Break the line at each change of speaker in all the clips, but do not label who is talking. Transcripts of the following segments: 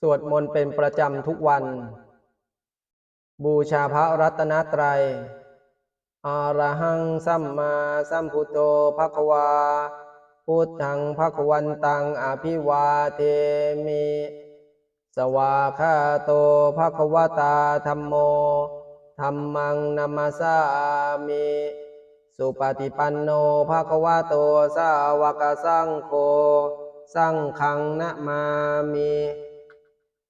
สวดมนต์เป็นประจำทุกวัน บูชาพระรัตนตรัยอาระหังสัมมาสัมพุทโธภควา พุทธังภควันตังอภิวาเทมิ สวาคาโตภควตาธรรมโมธรรมังนัมมสามิ สุปฏิปันโนภควโต สาวกสังโฆ สังฆังนะมามิ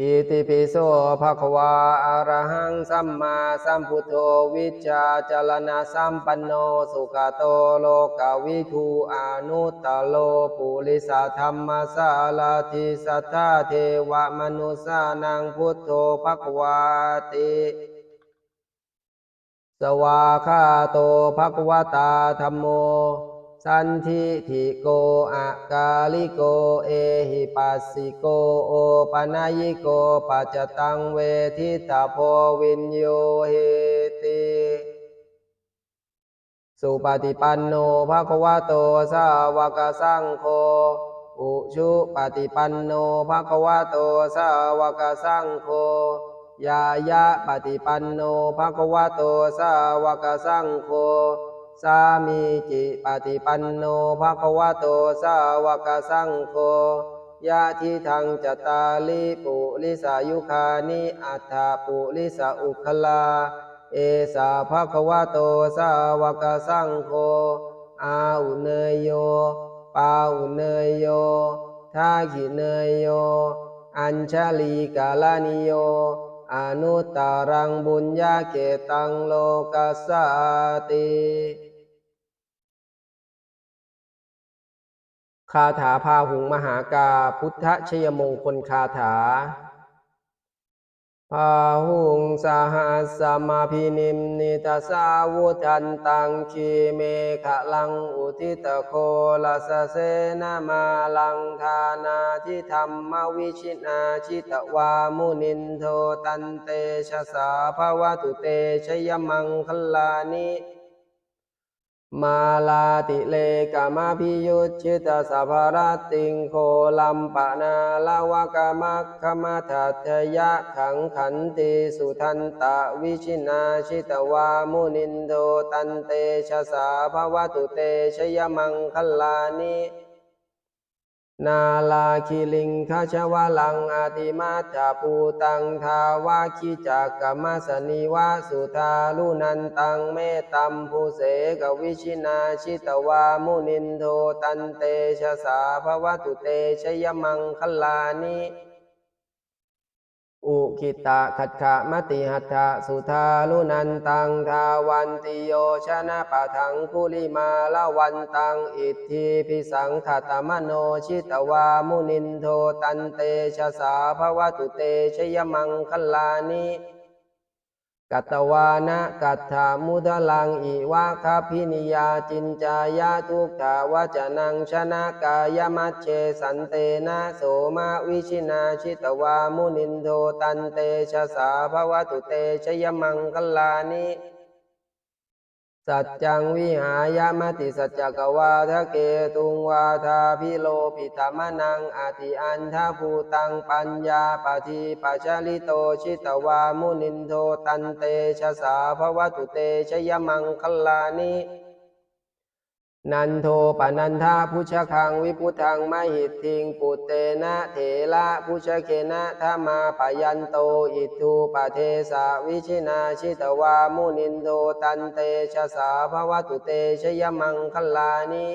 อิติปิโสภะคะวาอะระหังสัมมาสัมพุทโธวิชาจารณะสัมปันโนสุขโตโลกวิทูอนุตตโลปุริสธรรมสาลาทิสัทธาเทวมนุสานังพุทโธภะคะวาติสวาคาโตภะคะวตาธรรมโม สันทิทิโกอะกาลิโก เอหิปัสสิโก โอปะนายิโกปัจจตังเวทิตาโพวินโยเหติสุปฏิปันโนภะคะวะโตสาวกสังโฆอุชุปฏิปันโนภะคะวะโตสาวกสังโฆยายะปฏิปันโนภะคะวะโตสาวกสังโฆ สามีจิปฏิปันโนภะคะวะโตสาวกสังโฆยะทิทังจตาลิปุลิสายุคานิอัฏฐปุลิสาอุคลา เอสาภะคะวะโตสาวกสังโฆอาอุเนยโยปาอุเนยโยทาขิเนยโย อัญชลีกาลานิโยอนุตตรังบุญญาเกตังโลกัสสติ คาถาพาหุงมหากาพุทธชยมงคลคาถา พาหุงสหัสสมาพินิมนิตาสาวุทันตังคีเมขะลังอุทิตโคลาสเสนามาลังทานาทิธรรมวิชินาชิตวามุนินโทตันเตชะสาภวตุเตชยมังคลานิ มาลาติเลกามาพิยุตชิตาสัพรติงโคลัมปะนาลาวกามัคคมาทัตยะขังขันติสุทันตะวิชินาชิตวามุนินโทตันเตชะสาภวตุเตชยมังคลานิ นาลาคิลิงคาชวะลังอาติมาตาปูตังทาวาคิจักกมสนิวาสุทาลุนันตังเมตัมภูเสกวิชินาชิตวามุนินโทตันเตชะสาภวตุเตชยมังคลานิ อุคิตะขัดขะมติหัตถะสุธาลุนันตังทาวันติโยชนะปะทังคุลิมาละวันตังอิทธิพิสังขตมโนชิตวามุนินโทตันเตชะสาภวตุเตชยมังคลานิ กัตตวานะกัตถามุทลังอิวะคาพินิยาจินจายาทุกขาวจนังชนะกายมัชเชสันเตนะโสมาวิชินาชิตวามุนินโทตันเตชะสาภวตุเตชยมังคลานิ สัจจังวิหายามติสัจจกวาทะเกตุงวาทาพิโลปิตามนังอติอันทาภูตังปัญญาปฏิปัจจลิโตชิตวามุนินโทตันเตชะสาภวตุเตชยมังคลานิ นันโทปนันทาพุชคังวิพุทังมหิตทิงปุตเตนะเถระพุชเคนะธามาปยันโตอิทูปเทสาวิชินาชิตวามุนินโตตันเตชะสาภวตุเตชยมังคลานิ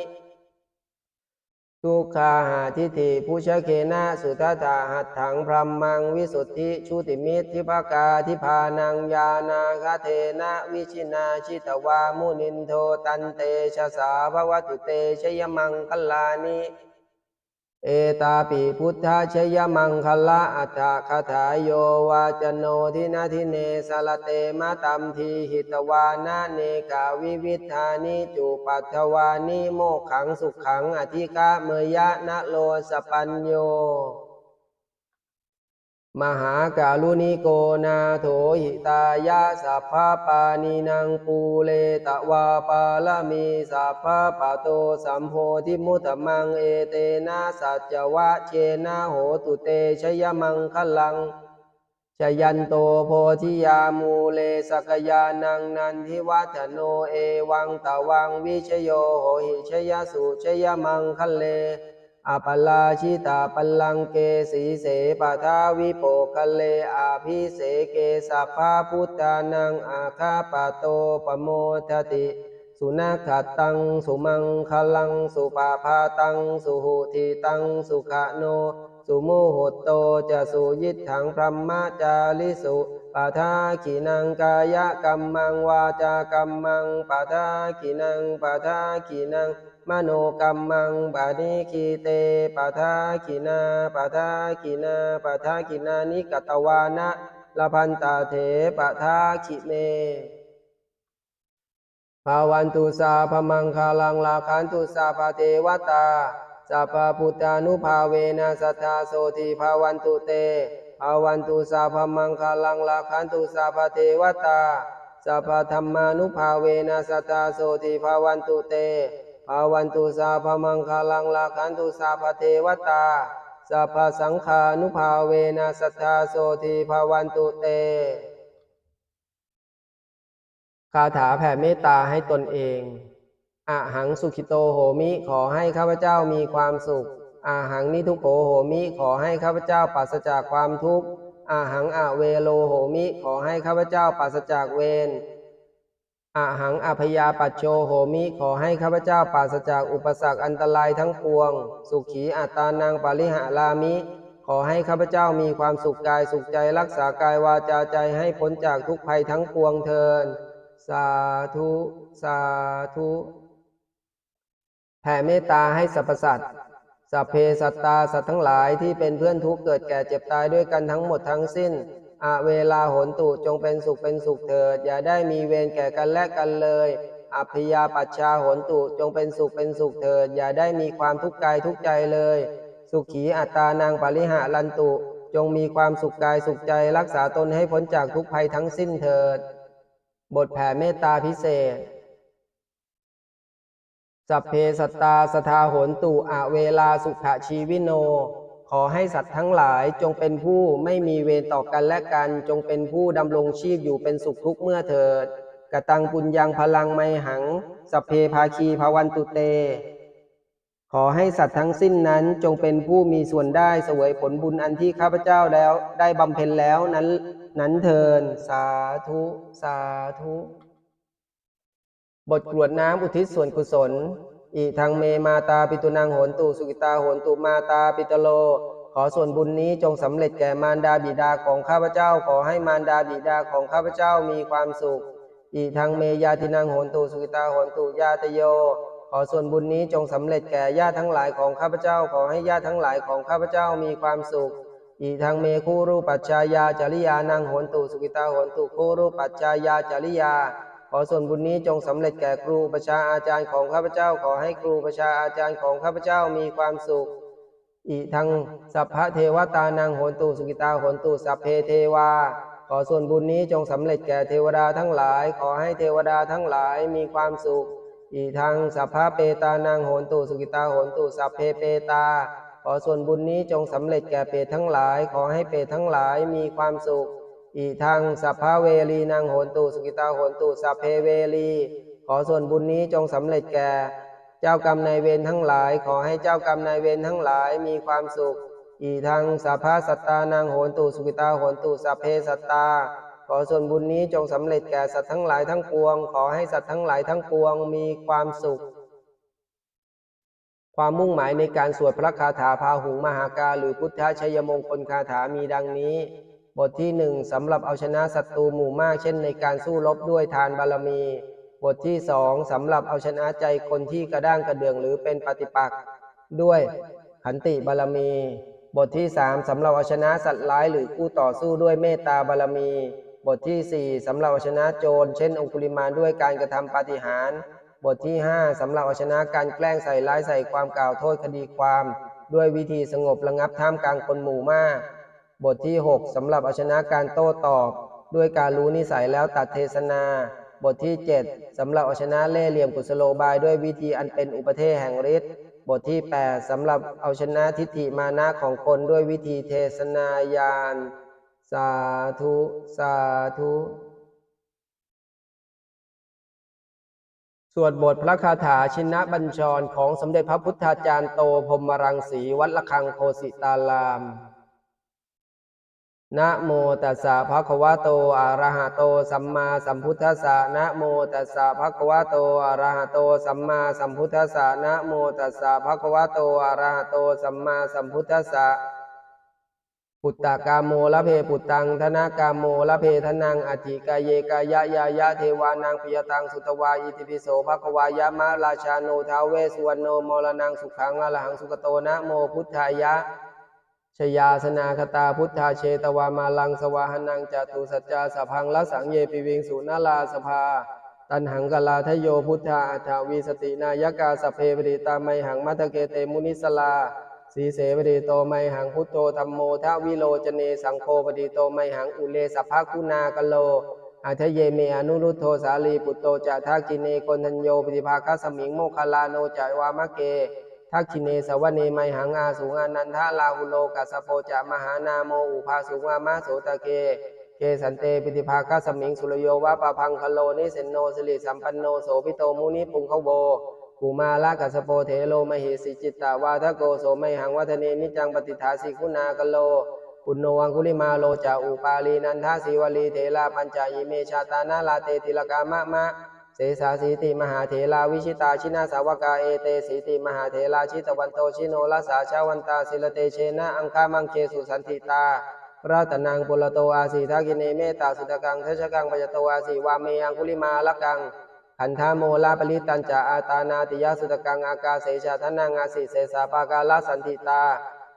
ทุกขาหาทิฏฐิผู้ชเคนะสุทัตาหัตถังพรหมังวิสุทธิชุติมิตรทิภกาทิพานังยานาคาเทนะวิชินาชิตวามุนินโทตันเตชะสาภวตุเตชยมังคลานิ เอตาปิพุทธชยมังคละอัตถคาถาโยวาจโนทินาทิเนสลเตมาตัมทีหิตวานาเนกาวิวิธานิจุปัทวานิโมขังสุขขังอธิกะเมยะนะโลสปัญโย มหาการุณิโกนาโถหิตายะสัพพะปานินังปูเลตวาปาลมีสัพพะปะโตสัมโพธิมุตมังเอเตนะสัจจวะเชนะโหตุเตชยมังคลังชยันโตโพธิยามูเลสกยานังนันทิวัฒโนเอวังตะวังวิชโยโหหิชยสุชยมังคะเล อาปลาชิตาปัลลังเกสีเสปะทาวิโปคะเลอาภิเสเกสัพพะพุทธานังอาคาปะโตปโมทติ สุนัขตังสุมังคลังสุปาพาตังสุหุทิตังสุขโน สุโมหตโตจะสุยิทถังพรหมจาริสุปทาขีนังกายกัมมังวาจากัมมังปทาขีนังปทาขีนัง มโนกัมมังบานิคีเตปาทาขีนาปาทาขีนาปาทาขีนานิกตวานะละพันตาเถปาทาขีเมภาวันตุสาพมังคาลังลาคันตุสาภาเทวตาสัพพุทธานุภาเวนะสัทธาโสติภาวันตุเตภาวันตุสาพมังคาลังลาคันตุสาภาเทวตาสัพพธรรมานุภาเวนะสัทธาโสติภาวันตุเต ภาวันตุสาพมังคลังลาคันตุสาภาเทวตาสัพพะสังฆานุภาเวนะสัทธาโสติภาวันตุเต คาถาแผ่เมตตาให้ตนเองอาหังสุขิโตโหมิขอให้ข้าพเจ้ามีความสุขอาหังนิทุโขโหมิขอให้ข้าพเจ้าปราศจากความทุกข์อาหังอาเวโลโหมิขอให้ข้าพเจ้าปราศจากเวร อาหังอภยาปัจโชโหมิขอให้ข้าพเจ้าปราศจากอุปสรรคอันตรายทั้งปวง สุขีอัตานังปาริหารามิ ขอให้ข้าพเจ้ามีความสุขกายสุขใจรักษากายวาจาใจให้พ้นจากทุกภัยทั้งปวงเทินสาธุ สาธุ แผ่เมตตาให้สรรพสัตว์สัพเพสัตตาสัตว์ทั้งหลายที่เป็นเพื่อนทุกข์เกิดแก่เจ็บตายด้วยกันทั้งหมดทั้งสิ้น อาเวลาหนตุจงเป็นสุขเป็นสุขเถิด อย่าได้มีเวรแก่กันและกันเลยอัพยาปัชชาหนตุจงเป็นสุขเป็นสุขเถิด อย่าได้มีความทุกข์กายทุกใจเลย สุขีอัตตานางปริหารันตุ จงมีความสุขกายสุขใจรักษาตนให้พ้นจากทุกภัยทั้งสิ้นเถิด บทแผ่เมตตาพิเศษ สัพเพสัตตาสทาหนตุอเวลาสุขชีวิโน ขอให้สัตว์ทั้งหลายจงเป็นผู้ไม่มีเวรต่อกันและกัน จงเป็นผู้ดำรงชีพอยู่เป็นสุขทุกเมื่อเถิดกตังปุญญังพลังไมหังสัพเพภาคีภาวันตุเต ขอให้สัตว์ทั้งสิ้นนั้นจงเป็นผู้มีส่วนได้เสวยผลบุญอันที่ข้าพเจ้าแล้วได้บำเพ็ญแล้วนั้น นั้นเทินสาธุ สาธุ บทกรวดน้ำอุทิศส่วนกุศล อีทางเมมาตาปิตุนางโหนตุสุกิตาโหนตุมาตาปิตโล ขอส่วนบุญนี้จงสำเร็จแก่มารดาบิดาของข้าพเจ้า ขอให้มารดาบิดาของข้าพเจ้ามีความสุขอีทางเมยาตินางโหนตุสุกิตาโหนตุญาตโย ขอส่วนบุญนี้จงสำเร็จแก่ญาติทั้งหลายของข้าพเจ้า ขอให้ญาติทั้งหลายของข้าพเจ้ามีความสุขอีทางเมคู่รูปัจจายาจริยานางโหนตุสุกิตาโหนตุคู่รูปัจจายาจริยา ขอส่วนบุญนี้จงสำเร็จแก่ครูประชาอาจารย์ของข้าพเจ้า ขอให้ครูประชาอาจารย์ของข้าพเจ้ามีความสุข อีทังสัพพะเทวตานางโหนตุสุกิตาโหนตุสัพเพเทวา ขอส่วนบุญนี้จงสำเร็จแก่เทวดาทั้งหลาย ขอให้เทวดาทั้งหลายมีความสุข อีทังสัพพะเปตานางโหนตุสุกิตาโหนตุสัพเพเปตา ขอส่วนบุญนี้จงสำเร็จแก่เปรตทั้งหลาย ขอให้เปรตทั้งหลายมีความสุข อีทางสัพพเวรีนางโหนตุสุกิตาโหนตุสัพเพเวรีขอส่วนบุญนี้จงสำเร็จแก่ เจ้ากรรมนายเวรทั้งหลาย ขอให้เจ้ากรรมนายเวรทั้งหลายมีความสุขอีทางสัพพสัตตานางโหนตุสุกิตาโหนตุสัพเพสัตตา ขอส่วนบุญนี้จงสำเร็จแก่สัตว์ทั้งหลายทั้งปวง ขอให้สัตว์ทั้งหลายทั้งปวงมีความสุข ความมุ่งหมายในการสวดพระคาถาพาหุงมหากาหรือพุทธชัยมงคลคาถามีดังนี้ บทที่หนึ่งสำหรับเอาชนะศัตรูหมู่มาก เช่นในการสู้รบด้วยทานบารมี บทที่สองสำหรับเอาชนะใจคนที่กระด้างกระเดื่องหรือเป็นปฏิปักษ์ด้วยขันติบารมี บทที่สามสำหรับเอาชนะสัตว์ร้ายหรือคู่ต่อสู้ด้วยเมตตาบารมี บทที่สี่สำหรับเอาชนะโจร เช่น องคุลิมานด้วยการกระทำปาฏิหาริย์บทที่ห้าสำหรับเอาชนะการแกล้งใส่ร้ายใส่ความกล่าวโทษคดีความ ด้วยวิธีสงบระงับท่ามกลางคนหมู่มาก บทที่ 6สำหรับเอาชนะการโต้ตอบ ด้วยการรู้นิสัยแล้วตัดเทศนา บทที่ 7สำหรับเอาชนะเล่เหลี่ยมกุศโลบายด้วยวิธีอันเป็นอุปเทศแห่งฤทธิ์บทที่ 8สำหรับเอาชนะทิฏฐิมานะของคนด้วยวิธีเทศนายาน สาธุ สาธุสวดบทพระคาถาชินบัญชรของสมเด็จพระพุทธาจารย์โตพรมรังสีวัดละคังโคสิตาราม นะโมตัสสะภะคะวะโตอะระหะโตสัมมาสัมพุทธัสสะนะโมตัสสะภะคะวะโตอะระหะโตสัมมาสัมพุทธัสสะนะโมตัสสะภะคะวะโตอะระหะโตสัมมาสัมพุทธัสสะปุตตะกามโมละเพปุตตังธนากามโมละเพทนังอธิกายเยกายะยายะเทวานังปิยตังสุตวาอิติปิโสภควายะมะราชาโนทาเวสสุวรรณโนมรนังสุขังอรหังสุกโตนะโมพุทธายะ ชยาสนาคตาพุทธาเชตวามาลังสวาหนังจตุสัจจาสพังละสังเยปิวิงสุนาลาสภา ตันหังกลาทโยพุทธาอัฏวีสตินายกาสเพปริตาไมหังมัทเกเตมุนิสลาสีเสวดีโตไมหังพุทโธธรรมโมทวิโลจเนสังโฆปฏิโตไมหังอุเลสภาคุณากโลอัทเยเมอนุรุโธสาลีปุตโตจะทักกิเนโกนัญโยปฏิภาคสมิงโมคคลาโนจาวามะเก ทักขิเนสวเนไมหังอาสุงานันทาลาหุโลกัสโปจะมหานาโมอุภาสุงามาโสตะเก เกสันเตปิติภาคสมิงสุรโยวะปะพังคโลนิเสนโนสิริสัมปันโนโสพิโตมุนิปุงขโวกุมาลากัสโปเทโลมหิสิจิตตาวาทโกโสไมหังวัฒเนนิจังปฏิทาสิคุณากโลปุณโนวังคุลิมาโลจาอุปาลีนันทาสีวลีเทลาปัญจายเมชาตานาลาเตติลกามะมะ เสสาสีติมหาเถลาวิชิตาชินาสาวกาเอเตสีติมหาเถลาชิตวันโตชิโนลสาชาวันตาศิลเตเชนะอังคามังเคสุสันติตารัตนังปุลโตอาสีทักิเนเมตตาสุตกังเทชกังปยโตอาสีวาเมยังคุลิมาลกังขันธาโมลาปริตันจาอาตานาติยาสุตกังอากาเสชาทนังอาสิเสสาปากาลาสันติตา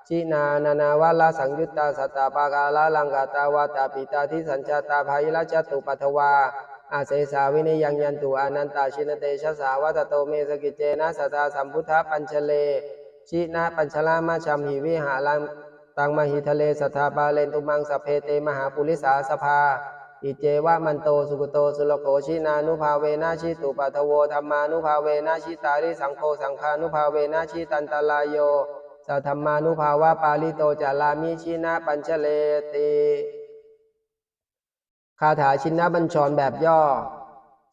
ชินานานาวาลาสังยุตตาสัตตาปากาลาลังกาตาวาตาปิตาทิสัญชาตาภายิลจตุปัทวา อาเสสาวินิยังยันตุอานันตาชินเตชะสาวัตโตเมสกิเจนะสัทธาสัมพุทธปัญชเล ชินะปัญชลามาชัมหิวิหารังตังมหิทะเลสัทธาบาเลนตุมังสเพเตมหาปุริสาสภา อิเจวะมันโตสุกโตสุลโกชินานุภาเวนะชิตุปัทโวธรรมานุภาเวนะชิตาริสังโฆสังฆานุภาเวนะชิตันตลายโยสัทธรรมานุภาวะปาลิโตจาลามิชินะปัญชเลติ คาถาชินบัญชรแบบย่อ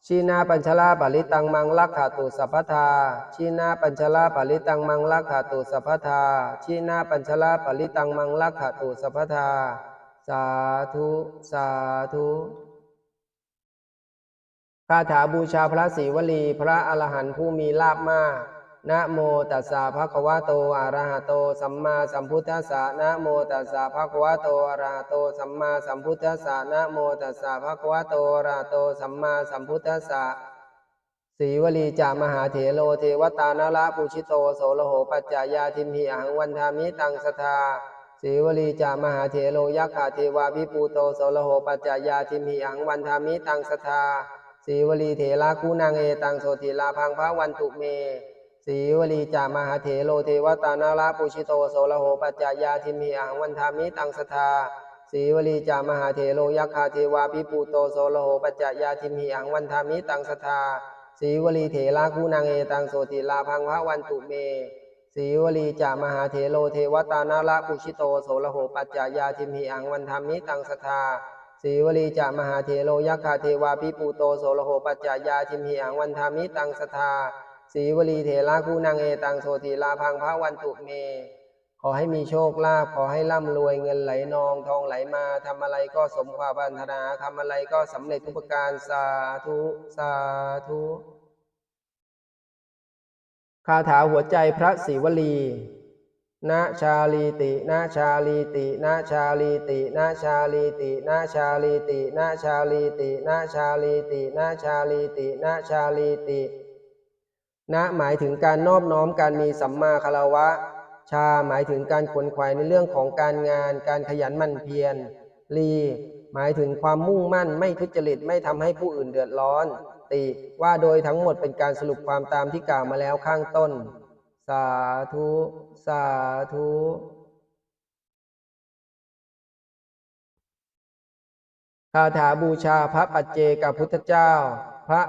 ชีนาปัญชลาปริตังมังลักขาตุสัพพทา ชีนาปัญชลาปริตังมังลักขาตุสัพพทา ชีนาปัญชลาปริตังมังลักขาตุสัพพทา สาธุ สาธุคาถาบูชาพระศรีวลี พระอรหันต์ผู้มีลาภมาก นะโมตัสสะภะคะวะโตอะระหะโต สัมมาสัมพุทธัสสะนะโมตัสสะภะคะวะโตอะระหะโต สัมมาสัมพุทธัสสะนะโมตัสสะภะคะวะโตอะระหะโต สัมมาสัมพุทธัสสะสีวลีจามหาเถโลเทวตานาระปุชิโตโสโลโหปัจจายาทิมหิอังวันทามิตังสทาสีวลีจามหาเถโลยักขาเทวาพิปูโตโสโลโหปัจจายาทิมหิอังวันทามิตังสทาสีวลีเถระคูนางเอตังโสติลาพังพระวันตุเม สีวลีจามหาเถโลเทวตานาราปุชิโตโสระโหปัจจายาทิมีอังวันทามิตังสทาสีวลีจามหาเถโลยักขาเทวาพิปูโตโสระโหปัจจายาทิมีอังวันทามิตังสทาสีวลีเถระคูนางเอตังโสติลาพังพระวันตุเมสีวลีจามหาเถโลเทวตานาราปุชิโตโสระโหปัจจายาทิมีอังวันทามิตังสทาสีวลีจามหาเถโลยักขาเทวาพิปูโตโสระโหปัจจายาทิมหิอังวันทามิตังสทา สีวลีเถระคูนางเอตังโสติลาพังพระวันตุเม ขอให้มีโชคลาภขอให้ร่ำรวยเงินไหลนองทองไหลมาทำอะไรก็สมความปรารถนาทำอะไรก็สำเร็จทุกประการสาธุสาธุคาถาหัวใจพระศิวลีนะชาลีตินะชาลีตินะชาลีตินะชาลีตินะชาลีตินะชาลีตินะชาลีตินะชาลีตินะชาลีติ นะหมายถึงการนอบน้อมการมีสัมมาคารวะ ชาหมายถึงการขวนขวายในเรื่องของการงาน การขยันหมั่นเพียรลีหมายถึงความมุ่งมั่นไม่ทุจริตไม่ทำให้ผู้อื่นเดือดร้อน ติว่าโดยทั้งหมดเป็นการสรุปความตามที่กล่าวมาแล้วข้างต้น สาธุ สาธุคาถาบูชาพระปัจเจกับพุทธเจ้า พระ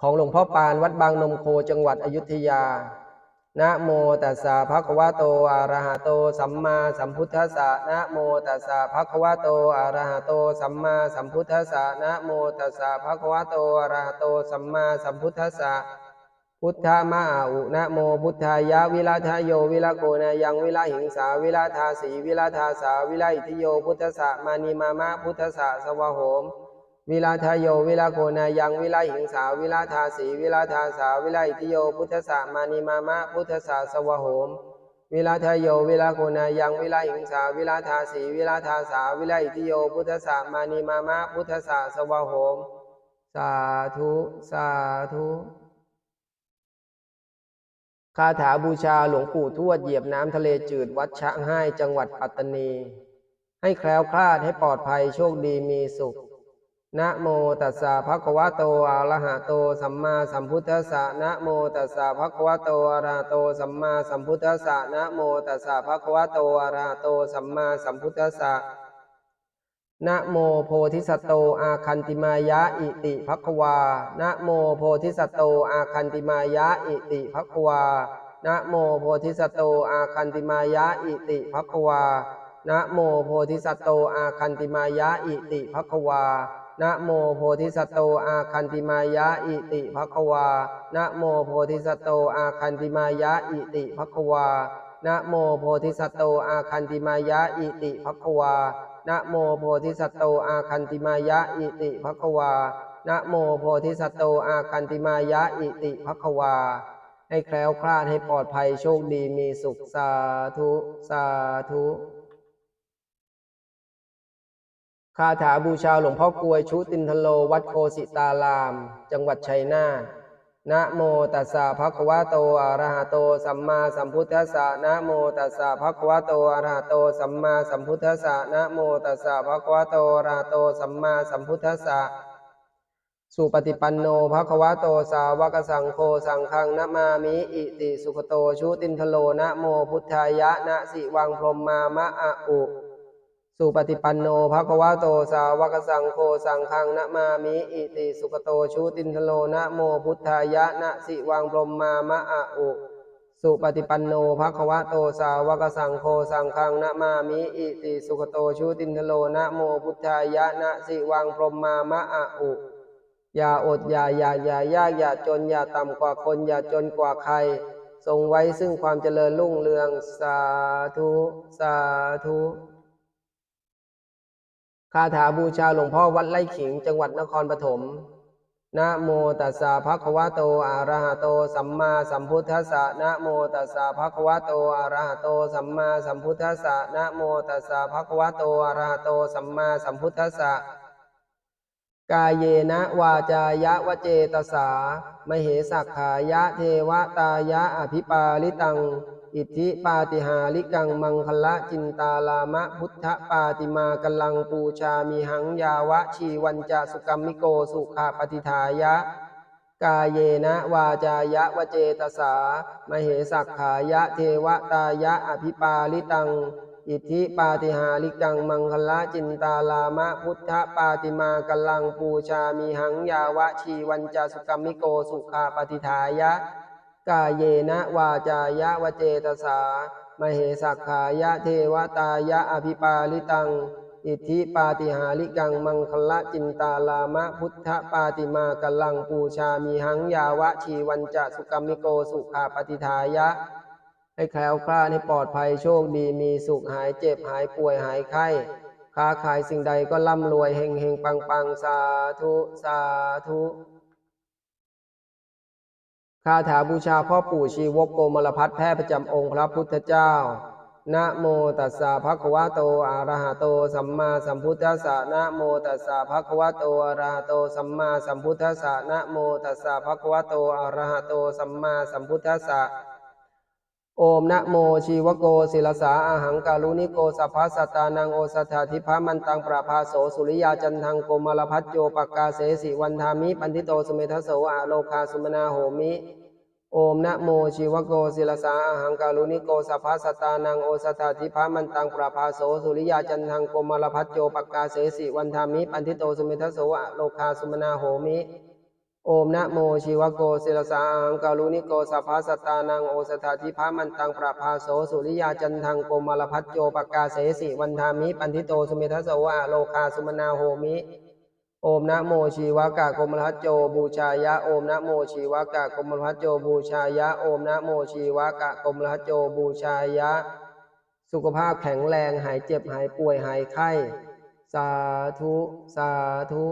ของหลวงพ่อปานวัดบางนมโคจังหวัดอยุธยา นะโมตัสสะภะคะวะโตอะระหะโต สัมมาสัมพุทธัสสะ นะโมตัสสะภะคะวะโตอะระหะโต สัมมาสัมพุทธัสสะ นะโมตัสสะภะคะวะโตอะระหะโต สัมมาสัมพุทธัสสะพุทธามาอุนะโมพุทธายะวิราทโยวิราโกนายังวิราหิงสาวิราทาสีวิราทาสาวิราอิทิโยพุทธสะมานิมามะพุทธสะสวะโหม วิลาทายโย วิลาโกนายัง วิลาหิงสา วิลาทาสี วิลาทาสา วิลาอิติโย พุทธสามานิมามะ พุทธสาสวะโหม วิลาทายโย วิลาโกนายัง วิลาหิงสา วิลาทาสี วิลาทาสา วิลาอิติโย พุทธสามานิมามะ พุทธสาสวะโหม สาธุ สาธุคาถาบูชาหลวงปู่ทวดเหยียบน้ำทะเลจืดวัดชะให้จังหวัดปัตตานี ให้แคล้วคลาดให้ปลอดภัยโชคดีมีสุข นะโมตัสสะภะคะวะโตอะระหะโตสัมมาสัมพุทธัสสะนะโมตัสสะภะคะวะโตอะระหะโตสัมมาสัมพุทธัสสะนะโมตัสสะภะคะวะโตอะระหะโตสัมมาสัมพุทธัสสะนะโมโพธิสัตโตอาคันติมายะอิติภควานะโมโพธิสัตโตอาคันติมายะอิติภควานะโมโพธิสัตโตอาคันติมายะอิติภควานะโมโพธิสัตโตอาคันติมายะอิติภควา นะโมโพธิสัตโตอาคันติมายะอิติภควานะโมโพธิสัตโตอาคันติมายะอิติภควานะโมโพธิสัตโตอาคันติมายะอิติภควานะโมโพธิสัตโตอาคันติมายะอิติภควานะโมโพธิสัตโตอาคันติมายะอิติภควา ให้แคล้วคลาดให้ปลอดภัยโชคดีมีสุขสาธุสาธุ คาถาบูชาหลวงพ่อกลวยชุตินทโล วัดโคสิตาราม จังหวัดชัยนาทนะโมตัสสะภะคะวะโตอะระหะโต สัมมาสัมพุทธัสสะนะโมตัสสะภะคะวะโตอะระหะโต สัมมาสัมพุทธัสสะนะโมตัสสะภะคะวะโตอะระหะโต สัมมาสัมพุทธัสสะสุปฏิปันโนภะคะวะโตสาวกสังโฆสังฆังนะมามิอิติสุขโตชุตินทโลนะโมพุทธายะนะสิวังพรหมามะอะอุ สุปฏิปันโนภะคะวะโตสาวกสังโฆสังฆังนะมามิอิติสุขโตชุตินทโลนะโมพุทธายะนะสิวังพรหมามะอะอุสุปฏิปันโนภะคะวะโตสาวกสังโฆสังฆังนะมามิอิติสุขโตชุตินทโลนะโมพุทธายะนะสิวังพรหมามะอะอุอย่าอดอย่าอยากอย่ายากอย่าจนอย่าต่ำกว่าคนอย่าจนกว่าใครทรงไว้ซึ่งความเจริญรุ่งเรืองสาธุสาธุ คาถาบูชาหลวงพ่อวัดไร่ขิง จังหวัดนครปฐมนะโมตัสสะภะคะวะโตอะระหะโต สัมมาสัมพุทธัสสะนะโมตัสสะภะคะวะโตอะระหะโต สัมมาสัมพุทธัสสะนะโมตัสสะภะคะวะโตอะระหะโต สัมมาสัมพุทธัสสะกายเยนะวาจายะวเจตสามเหสักขายะเทวตายะอภิปาลิตัง อิทธิปาติหาริกังมังคละจินตาลามะพุทธปาติมากัลังปูชามีหังยาวะชีวันจาสุกรรมิโกสุขาปฏิทายะ กาเยนะวาจายะวเจตสามเหสักขายะเทวตายะอภิปาลิตัง อิทธิปาติหาริกังมังคละจินตาลามะพุทธปาติมากัลังปูชามีหังยาวะชีวันจาสุกรรมิโกสุขาปฏิทายะ กายเยนะวาจายะวเจตสามเหสักขายะเทวตายะอภิปาลิตัง อิทธิปาติหาริกังมังคละจินตาลามะพุทธปาติมากัลลังปูชามีหังยาวะชีวันจะสุกรรมิโกสุขาปฏิทายะ ให้แคล้วคลาดให้ปลอดภัยโชคดีมีสุขหายเจ็บหายป่วยหายไข้ค้าขายสิ่งใดก็ร่ำรวยเฮงเฮงปังปังสาธุ สาธุ คาถาบูชาพ่อปู่ชีวกโกมลพัฒแพทย์ประจำองค์พระพุทธเจ้า นะโมตัสสะภะคะวะโตอะระหะโต สัมมาสัมพุทธัสสะนะโมตัสสะภะคะวะโตอะระหะโต สัมมาสัมพุทธัสสะนะโมตัสสะภะคะวะโตอะระหะโต สัมมาสัมพุทธัสสะ โอมนะโมชีวโกศิลสาอาหังกาลุนิโกสัพพสตตานังโอสถาธิพามันตังประภาโสสุริยาจันทังโกมลพัจโจปกกาเสสิวันธามิปันทิโตสุเมทโสอาโลคาสุมนาโหมิโอมนะโมชีวโกศิลสาอาหังกาลุนิโกสัพพสตตานังโอสถาธิพามันตังประภาโสสุริยาจันทังโกมลพัจโจปกกาเสสิวันธามิปันทิโตสุเมทโสอาโลคาสุมนาโหมิ โอมนะโมชีวโกศิลสังกาลุนิโกสัพพสตานังโอสถาธิพามันตังประภาโสสุริยาจันทังโกมลพัจโจปกกาเสสิวันธามิปันทิโตสุเมทัสวะโลคาสุมนาโหมิ โอมนะโมชีวกะโกมลพัจโจบูชายะโอมนะโมชีวกะโกมลพัจโจบูชายะโอมนะโมชีวกะโกมลพัจโจบูชายะ สุขภาพแข็งแรงหายเจ็บหายป่วยหายไข้ สาธุ สาธุ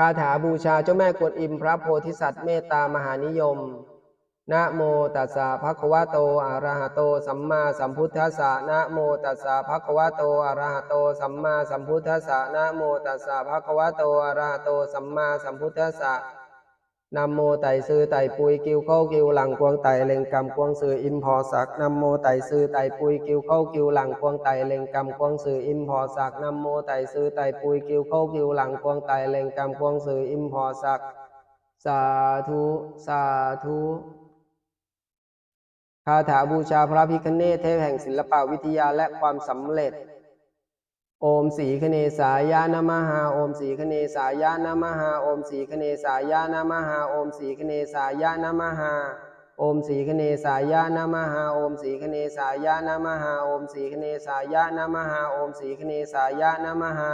คาถาบูชาเจ้าแม่กวนอิมพระโพธิสัตว์เมตตามหานิยม นะโมตัสสะภะคะวะโตอะระหะโต สัมมาสัมพุทธัสสะ นะโมตัสสะภะคะวะโตอะระหะโต สัมมาสัมพุทธัสสะ นะโมตัสสะภะคะวะโตอะระหะโต สัมมาสัมพุทธัสสะ นะโมไต่ซือไต่ปุยกิวเข้ากิวหลังกวงไต่เล็งกำกวงสืออิมพอสักนะโมไต่ซือไต่ปุยกิวเข้ากิวหลังกวงไต่เล็งกำกวงสืออิมพอสักนะโมไต่ซือไต่ปุยกิวเข้ากิวหลังกวงไต่เล็งกำกวงสืออิมพอสักสาธุสาธุคาถาบูชาพระพิคเนศเทพแห่งศิลปวิทยาและความสำเร็จ โอมสีคเนสายานามหาโอมสีคเนสายานามหาโอมสีคเนสายานามหาโอมสีคเนสายานามหาโอมสีคเนสายานามหาโอมสีคเนสายานามหาโอมสีคเนสายานามหาโอมสีคเนสายานามหา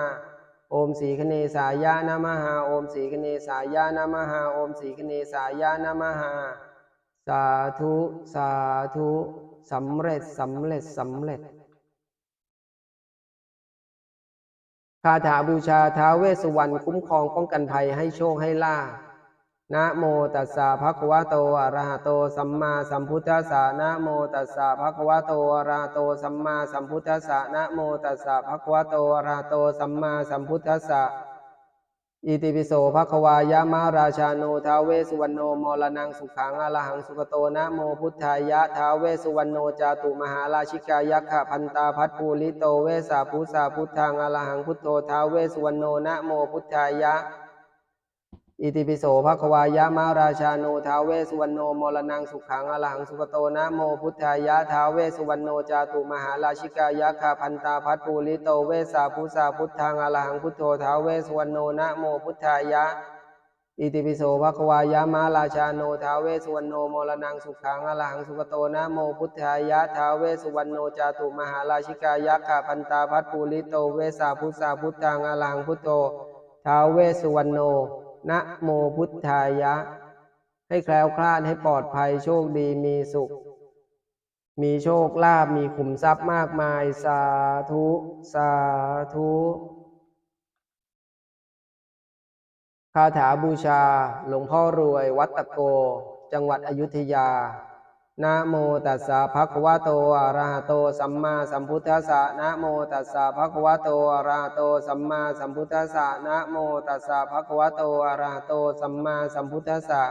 โอมสีคเนสายานามหาโอมสีคเนสายานามหาโอมสีคเนสายานามหาสาธุสาธุสำเร็จสำเร็จสำเร็จ คาถาบูชาท้าวเวสสุวรรณคุ้มครองป้องกันภัยให้โชคให้ลาภนะโมตัสสะภะคะวะโตอะระหะโตสัมมาสัมพุทธัสสะนะโมตัสสะภะคะวะโตอะระหะโตสัมมาสัมพุทธัสสะนะโมตัสสะภะคะวะโตอะระหะโตสัมมาสัมพุทธัสสะ อิติปิโสภะควายะมาราชาโนท้าเวสุวรรณโนมรณังสุขังอรหังสุขโตนะโมพุทธายะท้าเวสุวรรณโนจาตุมหาราชิกายักขะพันตาพัทภูลิโตเวสาภูสาพุทธังอรหังพุทโธท้าเวสุวรรณโนนะโมพุทธายะ อิติปิโสภะควายะมาราชาโนท้าเวสุวรรณโนมรณังสุขังอรหังสุขโตนะโมพุทธายะท้าเวสุวรรณโนจาตุมหาราชิกายักขะพันตาพัทภูลิโตเวสาภูสาพุทธังอรหังพุทโธท้าเวสุวรรณโนนะโมพุทธายะอิติปิโสภะควายะมาราชาโนท้าเวสุวรรณโนมรณังสุขังอรหังสุขโตนะโมพุทธายะท้าเวสุวรรณโนจาตุมหาราชิกายักขะพันตาพัทภูลิโตเวสาพุสาพุทธังอรหังพุทโธท้าเวสุวรรณโน นะโมพุทธายะ ให้แคล้วคลาดให้ปลอดภัยโชคดีมีสุข มีโชคลาภมีขุมทรัพย์มากมาย สาธุ สาธุคาถาบูชา หลวงพ่อรวย วัดตะโก จังหวัดอยุธยา นะโมตัสสะภะคะวะโตอะระหะโตสัมมาสัมพุทธัสสะนะโมตัสสะภะคะวะโตอะระหะโตสัมมาสัมพุทธัสสะนะโมตัสสะภะคะวะโตอะระหะโตสัมมาสัมพุทธัสสะ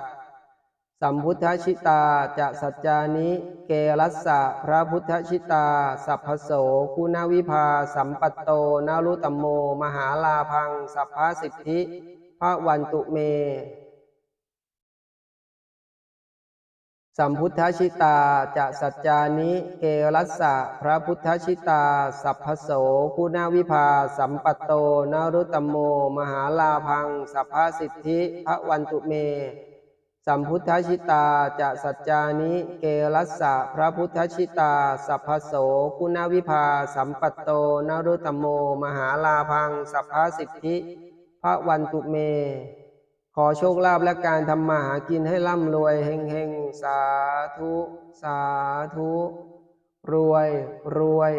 สัมพุทธชิตาจะสัจจานิเกรัสสะพระพุทธชิตา สัพพโสคุณวิภา สัมปัตโตนารุตมโม มหาลาพัง สัพพสิทธิพระวันตุเม สัมพุทธชิตาจะสัจจานิเกรัสสะพระพุทธชิตา สัพพโสคุณวิภา สัมปัตโตนารุตมโม มหาลาพัง สัพพสิทธิพระวันตุเม สัมพุทธชิตาจะสัจจานิเกรัสสะพระพุทธชิตา สัพพโสคุณวิภา สัมปัตโตนรุตมโม มหาลาพัง สัพพสิทธิพระวันตุเม อโชคลาภและการทำมาหากินให้ร่ำรวยเฮงเฮงๆ สาธุ สาธุ รวย รวย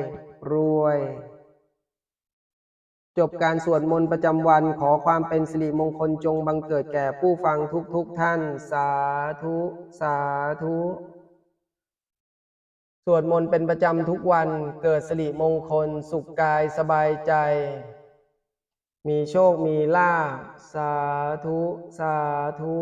รวย จบการสวดมนต์ประจำวันขอความเป็นสิริมงคลจงบังเกิดแก่ผู้ฟังทุกๆทท่าน สาธุ สาธุสวดมนต์เป็นประจำทุกวันเกิดสิริมงคล สุขกายสบายใจ มีโชค มีลาภสาธุ สาธุ